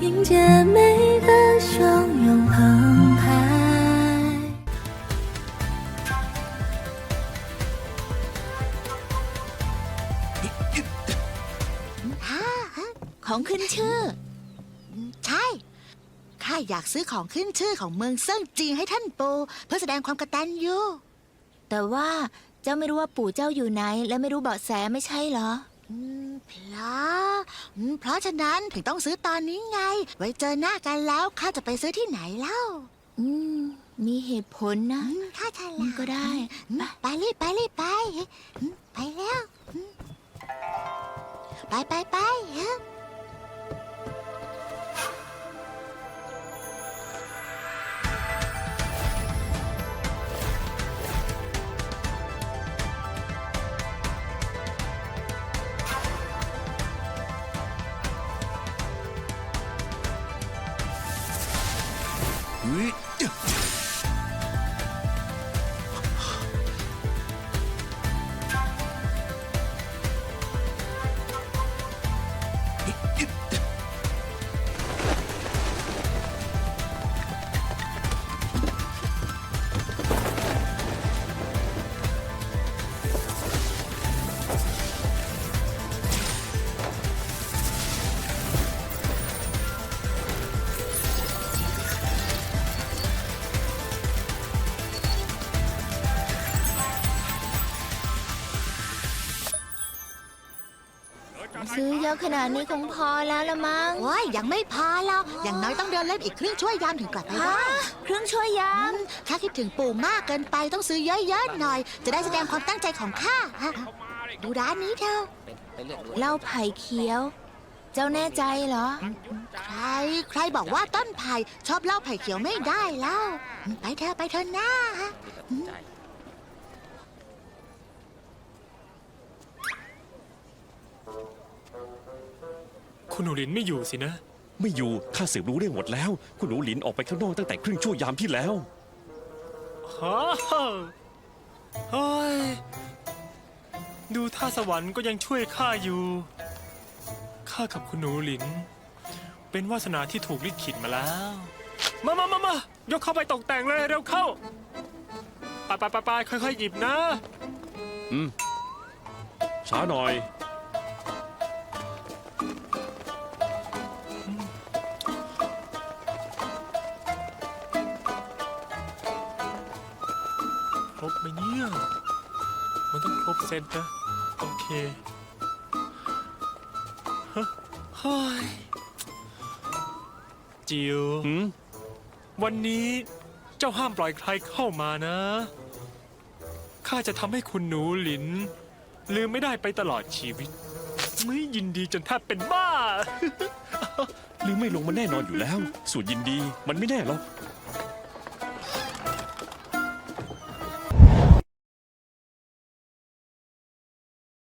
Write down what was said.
迎接每个汹涌澎湃。 ของขึ้นชื่อ ใช่ ข้าอยากซื้อของขึ้นชื่อของเมืองเซิ่งจริงให้ท่านปูเพื่อแสดงความกตัญญู แต่ว่าเจ้าไม่รู้ว่าปู่เจ้าอยู่ไหน และไม่รู้เบาะแสไม่ใช่เหรอ อืมเพราะ อืมเพราะฉะนั้นถึงต้องซื้อตอนนี้ไง ไว้เจอหน้ากันแล้วข้าจะไปซื้อที่ไหนเล่าอืม มีเหตุผลนะ อืมข้าฉมัลานดก็ได้ อืมไปรีบไปรีบไปอืมไปแล้วอืมไปไปไป ซื้อเยอะขนาดนี้คงพอแล้วละมั้งโอ้ยยังไม่พอหรอกอย่างน้อยต้องเดินเล่นอีกครึ่งชั่วยามถึงกลับไปฮะได้เครื่องช่วยยาอืมมข้าคิดถึงปู่มากเกินไปต้องซื้อเยอะๆหน่อย จะได้แสดงความตั้งใจของข้าฮะดูร้านนี้เถอะเหล้าไผ่เขียว เจ้าแน่ใจเหรอ ใครใครบอกว่าต้นไผ่ชอบเหล้าไผ่เขียวไม่ได้แล้วไปเถอะไปเถอะหน้า คุณหนูหลินไม่อยู่สินะ ไม่อยู่ข้าสืบรู้เรื่องหมดแล้ว คุณหนูหลินออกไปข้างนอกตั้งแต่ครึ่งชั่วยามที่แล้วฮ่าเฮ้ย ดูท่าสวรรค์ก็ยังช่วยข้าอยู่ ข้ากับคุณหนูหลิน เป็นวาสนาที่ถูกลิขิตมาแล้ว มามามามายกเข้าไปตกแต่งเลยเร็วเข้าไปไปไปไปค่อยๆหยิบนะอืมช้าหน่อย บไหมเนี่ย มันต้องครบเซตนะโอเคฮะเฮ้ยจิวหืมวันนี้เจ้าห้ามปล่อยใครเข้ามานะ ข้าจะทำให้คุณหนูหลิน ลืมไม่ได้ไปตลอดชีวิต ไม่ยินดีจนแทบเป็นบ้า ลืมไม่ลงมันแน่นอนอยู่แล้ว ส่วนยินดีมันไม่แน่หรอก